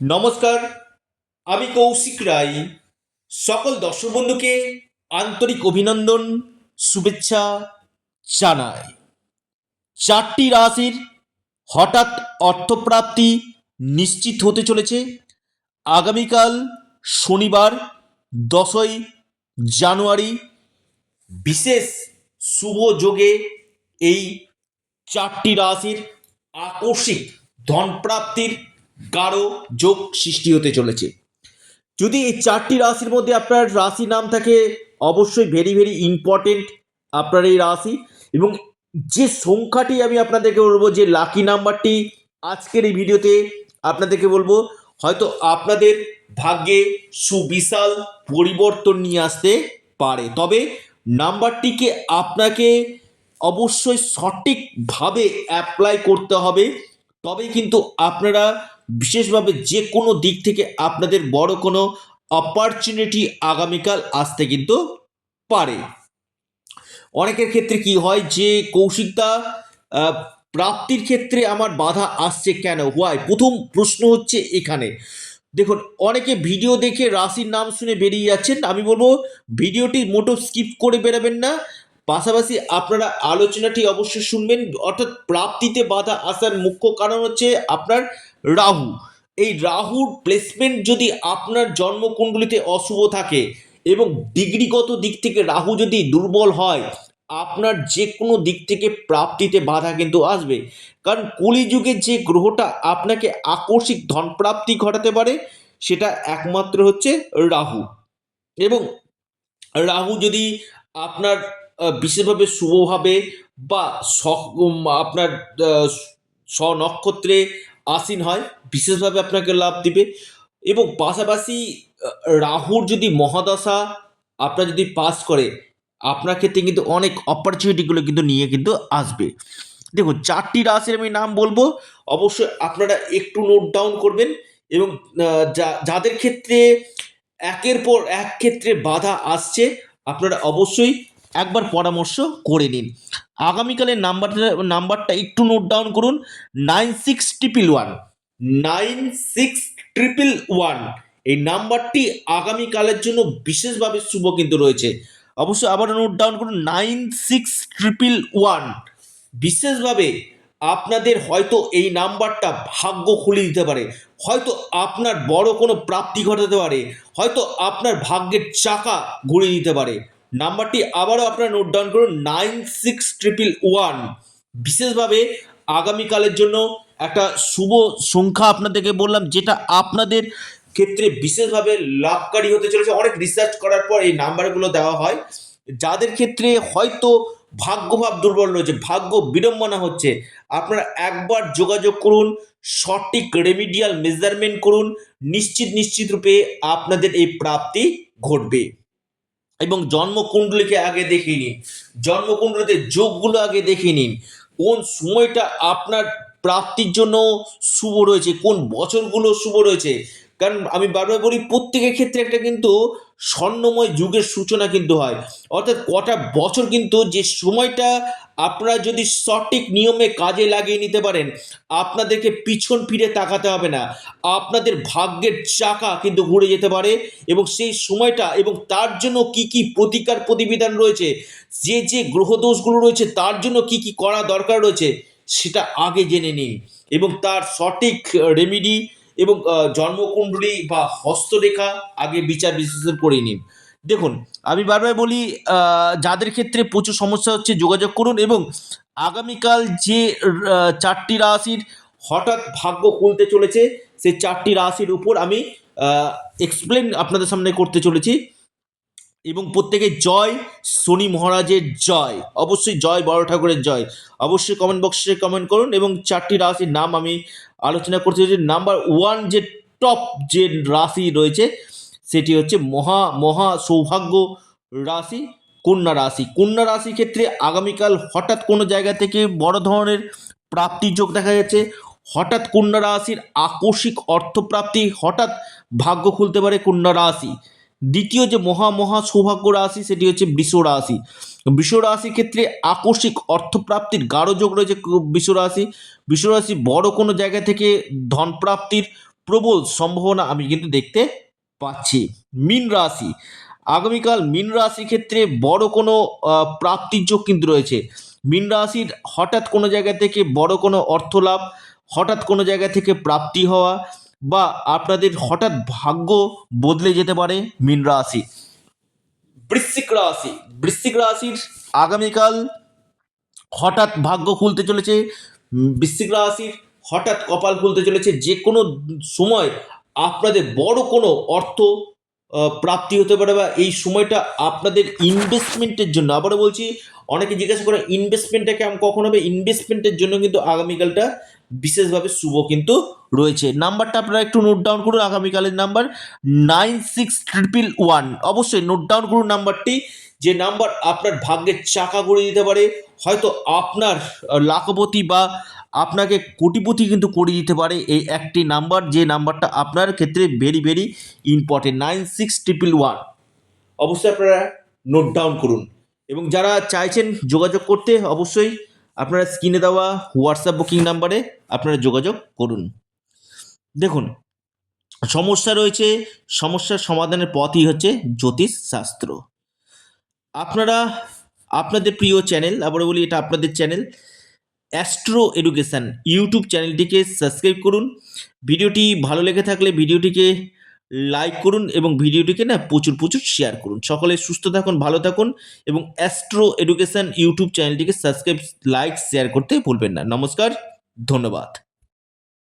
নমস্কার, আমি কৌশিক রায়। সকল দর্শক বন্ধুকে আন্তরিক অভিনন্দন, শুভেচ্ছা জানাই। চারটি রাশির হঠাৎ অর্থপ্রাপ্তি নিশ্চিত হতে চলেছে। আগামীকাল শনিবার, দশই জানুয়ারি, বিশেষ শুভ যোগে এই চারটি রাশির আকস্মিক ধনপ্রাপ্তির গাঢ় যোগ সৃষ্টি হতে চলেছে। যদি এই চারটি রাশির মধ্যে আপনার রাশি নাম থাকে, অবশ্যই ভেরি ভেরি ইম্পর্টেন্ট আপনার এই রাশি এবং যে সংখ্যাটি আমি আপনাদেরকে বলব, যে লাকি নাম্বারটি আজকের এই ভিডিওতে আপনাদেরকে বলব, হয়তো আপনাদের ভাগ্যে সুবিশাল পরিবর্তন নিয়ে আসতে পারে। তবে নাম্বারটিকে আপনাকে অবশ্যই সঠিকভাবে অ্যাপ্লাই করতে হবে। তবেই কিন্তু আপনারা বিশেষভাবে যে কোনো দিক থেকে আপনাদের বড় কোনো অপরচুনিটি আগামীকাল আসতে কিন্তু পারে। অনেকের ক্ষেত্রে কি হয় যে কৌশিকতা প্রাপ্তির ক্ষেত্রে আমার বাধা আসছে কেন? হোয়াই প্রথম প্রশ্ন হচ্ছে এখানে। দেখুন, অনেকে ভিডিও দেখে রাশির নাম শুনে বেরিয়ে যাচ্ছেন। আমি বলব, ভিডিওটি মোটো স্কিপ করে বেরাবেন না। পাশাপাশি আপনারা আলোচনাটি অবশ্যই শুনবেন, অর্থাৎ প্রাপ্তিতে বাধা আসার মুখ্য কারণ হচ্ছে আপনার রাহু। এই রাহুর প্লেসমেন্ট যদি আপনার জন্মকুণ্ডলিতে অশুভ থাকে এবং ডিগ্রিগত দিক থেকে রাহু যদি দুর্বল হয়, আপনার যে কোনো দিক থেকে প্রাপ্তিতে বাধা কিন্তু আসবে। কারণ কলিযুগে যে গ্রহটা আপনাকে আকস্মিক ধনপ্রাপ্তি ঘটাতে পারে, সেটা একমাত্র হচ্ছে রাহু। এবং রাহু যদি আপনার বিশেষভাবে শুভভাবে বা আপনার স্বনক্ষত্রে আসীন হয়, বিশেষভাবে আপনাকে লাভ দিবে। এবং পাশাপাশি রাহুর যদি মহাদশা আপনার যদি পাস করে, আপনার ক্ষেত্রে কিন্তু অনেক অপরচুনিটিগুলো কিন্তু নিয়ে কিন্তু আসবে। দেখুন, চারটি রাশির আমি নাম বলব। অবশ্যই আপনারা একটু নোট ডাউন করবেন এবং যাদের ক্ষেত্রে একের পর এক ক্ষেত্রে বাধা আসছে, আপনারা অবশ্যই একবার পরামর্শ করে নিন। আগামীকালের নাম্বারটা নাম্বারটা একটু নোট ডাউন করুন। Nine six triple one nine six triple one এই নাম্বারটি আগামীকালের জন্য বিশেষভাবে শুভ কিন্তু রয়েছে। অবশ্যই আবার নোট ডাউন করুন নাইন সিক্স ট্রিপল ওয়ান বিশেষভাবে আপনাদের হয়তো এই নাম্বারটা ভাগ্য খুলে দিতে পারে। হয়তো আপনার বড় কোনো প্রাপ্তি ঘটাতে পারে। হয়তো আপনার ভাগ্যের চাকা ঘুরিয়ে দিতে পারে। নাম্বারটি আবারও আপনারা নোট ডাউন করুন নাইন সিক্স ট্রিপল ওয়ান বিশেষভাবে আগামীকালের জন্য একটা শুভ সংখ্যা আপনাদেরকে বললাম, যেটা আপনাদের ক্ষেত্রে বিশেষভাবে লাভকারী হতে চলেছে। অনেক রিসার্চ করার পর এই নাম্বারগুলো দেওয়া হয়। যাদের ক্ষেত্রে হয়তো ভাগ্যভাব দুর্বল রয়েছে, ভাগ্য বিড়ম্বনা হচ্ছে, আপনারা একবার যোগাযোগ করুন, সঠিক রেমিডিয়াল মেজারমেন্ট করুন, নিশ্চিত নিশ্চিত রূপে আপনাদের এই প্রাপ্তি ঘটবে। এবং জন্মকুণ্ডলীকে আগে দেখে নিন জন্মকুণ্ডলীতে যোগগুলো আগে দেখে নিন কোন সময়টা আপনার প্রাপ্তির জন্য শুভ রয়েছে? কোন বছরগুলো শুভ রয়েছে? কারণ আমি বারবার বলি, প্রত্যেকের ক্ষেত্রে একটা কিন্তু স্বর্ণময় যুগের সূচনা কিন্তু হয়। অর্থাৎ কটা বছর কিন্তু যে সময়টা আপনারা যদি সঠিক নিয়মে কাজে লাগিয়ে নিতে পারেন, আপনাদেরকে পিছন ফিরে তাকাতে হবে না। আপনাদের ভাগ্যের চাকা কিন্তু ঘুরে যেতে পারে এবং সেই সময়টা এবং তার জন্য কি কি প্রতিকার প্রতিবিধান রয়েছে, যে যে গ্রহদোষগুলো রয়েছে তার জন্য কি কি করা দরকার রয়েছে, সেটা আগে জেনে নিন এবং তার সঠিক রেমিডি এবং জন্মকুণ্ডলী বা হস্তরেখা আগে বিচার বিশ্লেষণ করে নিন। দেখুন, আমি বারবার বলি যাদের ক্ষেত্রে প্রচুর সমস্যা হচ্ছে, যোগাযোগ করুন এবং আগামীকাল যে চারটি রাশির হঠাৎ ভাগ্য খুলতে চলেছে সেই চারটি রাশির উপর আমি এক্সপ্লেন আপনাদের সামনে করতে চলেছি। এবং প্রত্যেকে জয়, শনি মহারাজের জয়। অবশ্যই জয়, বড় ঠাকুরের জয়। অবশ্যই কমেন্ট বক্সে কমেন্ট করুন এবং চারটি রাশির নাম আমি আলোচনা করতে চাইছি নাম্বার ওয়ান যে টপ যে রাশি রয়েছে, সেটি হচ্ছে মহা মহা সৌভাগ্য রাশি, কন্যা রাশি। কন্যা রাশির ক্ষেত্রে আগামীকাল হঠাৎ কোনো জায়গা থেকে বড় ধরনের প্রাপ্তির যোগ দেখা যাচ্ছে। হঠাৎ কন্যা রাশির আকস্মিক অর্থপ্রাপ্তি, হঠাৎ ভাগ্য খুলতে পারে কন্যা রাশি। দ্বিতীয় যে মহা মহা সৌভাগ্য রাশি, সেটি হচ্ছে বৃষ রাশি। বৃষ রাশির ক্ষেত্রে আকস্মিক অর্থপ্রাপ্তির গাঢ় যোগ রয়েছে বৃষ রাশি। বৃষ রাশি বড় কোনো জায়গা থেকে ধনপ্রাপ্তির প্রবল সম্ভাবনা আমি কিন্তু দেখতে পাচ্ছি। মিন রাশি। আগামীকাল মিন রাশির ক্ষেত্রে বড় কোনো প্রাপ্তির যোগ কিন্তু রয়েছে। মিন রাশির হঠাৎ কোনো জায়গা থেকে বড় কোনো অর্থ লাভ হঠাৎ কোনো জায়গা থেকে প্রাপ্তি হওয়া বা আপনাদের হঠাৎ ভাগ্য বদলে যেতে পারে মীন রাশি। বৃশ্চিক রাশি। বৃশ্চিক রাশির আগামীকাল হঠাৎ ভাগ্য খুলতে চলেছে। বৃশ্চিক রাশির হঠাৎ কপাল খুলতে চলেছে। যে কোনো সময় আপনাদের বড় কোনো অর্থ প্রাপ্তি হতে পারে বা এই সময়টা আপনাদের ইনভেস্টমেন্টের জন্য। আবারও বলছি, অনেকে জিজ্ঞাসা করে ইনভেস্টমেন্টটা কেমন কখন হবে? ইনভেস্টমেন্টের জন্য কিন্তু আগামীকালটা বিশেষভাবে শুভ কিন্তু রয়েছে। নাম্বারটা আপনারা একটু নোট ডাউন করুন, আগামীকালের number nine six triple one অবশ্যই নোট ডাউন করুন নাম্বারটি, যে নাম্বার আপনার ভাগ্যের চাকা করে দিতে পারে। হয়তো আপনার লাখপতি বা আপনাকে কোটিপতি কিন্তু করে দিতে পারে এই একটি নাম্বার, যে নাম্বারটা আপনার ক্ষেত্রে very very important nine six triple one অবশ্যই আপনারা নোট ডাউন করুন। এবং যারা চাইছেন যোগাযোগ করতে, অবশ্যই আপনারা স্ক্রিনে দেওয়া হোয়াটসঅ্যাপ বুকিং নাম্বারে আপনারা যোগাযোগ করুন। দেখুন, সমস্যা রয়েছে, সমস্যার সমাধানের পথই হচ্ছে জ্যোতিষ শাস্ত্র। আপনারা, আপনাদের প্রিয় চ্যানেল আবার বলি এটা আপনাদের চ্যানেল অ্যাস্ট্রো এডুকেশান ইউটিউব চ্যানেলটিকে সাবস্ক্রাইব করুন। ভিডিওটি ভালো লেগে থাকলে ভিডিওটিকে লাইক করুন এবং ভিডিওটিকে না প্রচুর প্রচুর শেয়ার করুন। সকলে সুস্থ থাকুন, ভালো থাকুন এবং অ্যাস্ট্রো এডুকেশান ইউটিউব চ্যানেলটিকে সাবস্ক্রাইব লাইক শেয়ার করতে ভুলবেন না। নমস্কার, ধন্যবাদ।